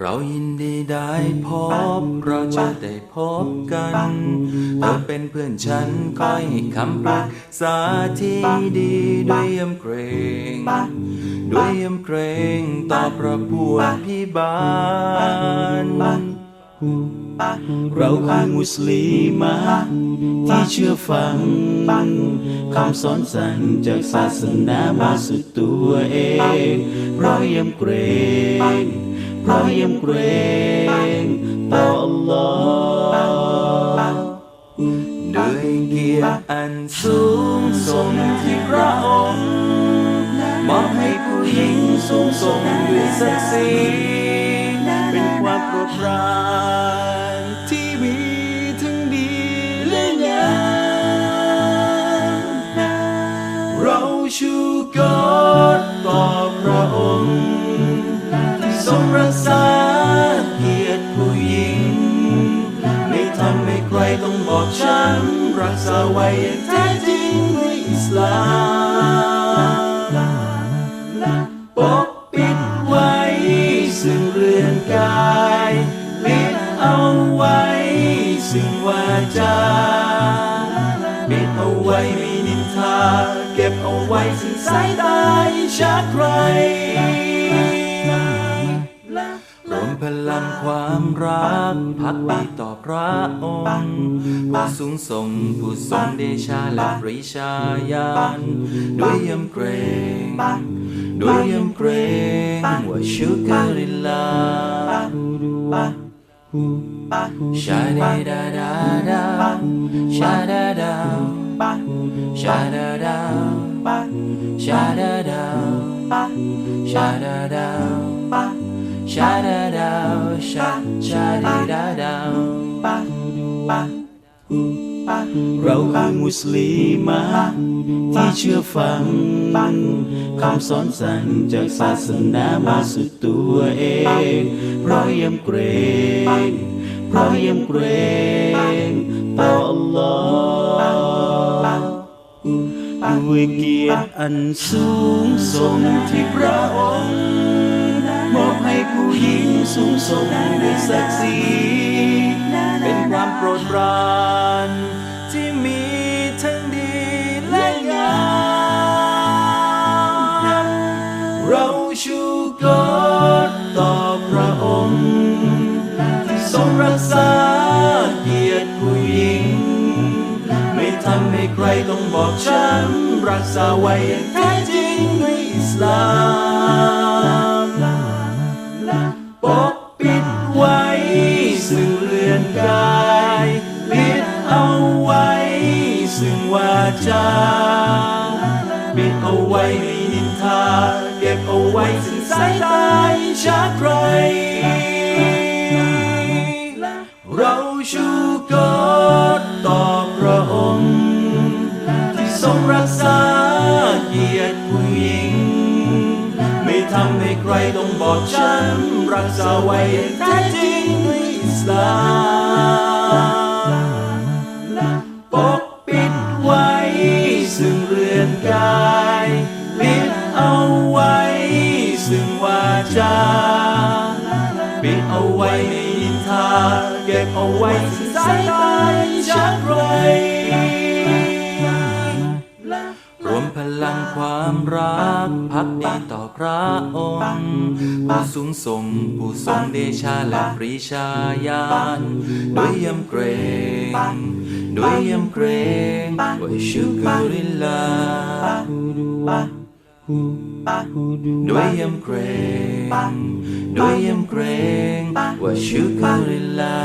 เรายินดีได้พบ เราจะได้พบกันเธอเป็นเพื่อนฉันคอยให้คำปรึกษาที่ดีด้วยยำเกรง ด้วยยำเกรงต่อพระผู้อภิบาลเราคือมุสลิมะที่เชื่อฟังคำสอนสั่งจากศาสนามาสุดตัวเองเพราะยำเกรง เพราะยำเกรงต่ออัลลอฮ์ด้วยเกียรติอันสูงส่งที่พระองค์มอบให้ผู้หญิงสูงส่งด้วยศักดิ์ศรีเป็นความโปรดปรานที่มีทั้งดีและงามเราชูกอ รต้องบอกช้ำรักษาไว้อย่างแท้จริงด้วยอิสลามปกปิดไว้ ซึ่งเรือนกายปิดเอาไว้ ซึ่งวาจาปิดเอาไว้ไม่นินทา เก็บเอาไว้ซึ่งสายตาอิจฉาใคร ความรักพักดีต่อพระองค์ผู้สูงส่งผู้ทรงเดชาและปริชาญาณด้วยยำเกรงด้วยยำเกรงว่าชุกริลลาชาดาดาดาดาชาดาดาชาดาดา ชาดาดาวชาดาดา Sha da da, sha sha di da da. เราคือมุสลิมะที่เชื่อฟังคำสอนสั่งจากศาสนามาสุดตัวเอง เพราะยำเกรงเพราะยำเกรงต่ออัลลอฮ์ด้วยเกียรติอันสูงส่งที่พระองค์ ให้ผู้หญิงสูงส่งด้วยศักดิ์ศรีเป็นความโปรดปรานที่มีทั้งดีและงามเราชูกอดต่อพระองค์ที่ทรงรักษาเกียรติผู้หญิง ไม่ทำให้ใครต้องบอกช้ำรักษาไว้อย่างแท้จริงด้วยอิสลาม ปกปิดไว้ซึ่งเรือนกายปิดเอาไว้ซึ่งวาจาปิดเอาไว้ไม่นินทาเก็บเอาไว้ซึ่งสายตาอิจฉาใคร เราชูกอดต่อพระองค์ ที่ทรงรักษาเกียรติผู้หญิง ทำให้ใครต้องบอกช้ำรักษาไว้อย่างแท้จริงด้วยอิสลามปกปิดไว้ซึ่งเรือนกายปิดเอาไว้ซึ่งวาจาปิดเอาไว้ไม่นินทาเก็บเอาไว้ซึ่งสายตาอิจฉา ผู้สูงส่งผู้ทรงเดชาและปริชาญาณด้วยยำเกรงด้วยยำเกรงว่าชุกริลลาด้วยยำเกรงด้วยยำเกรงว่าชุกริลลา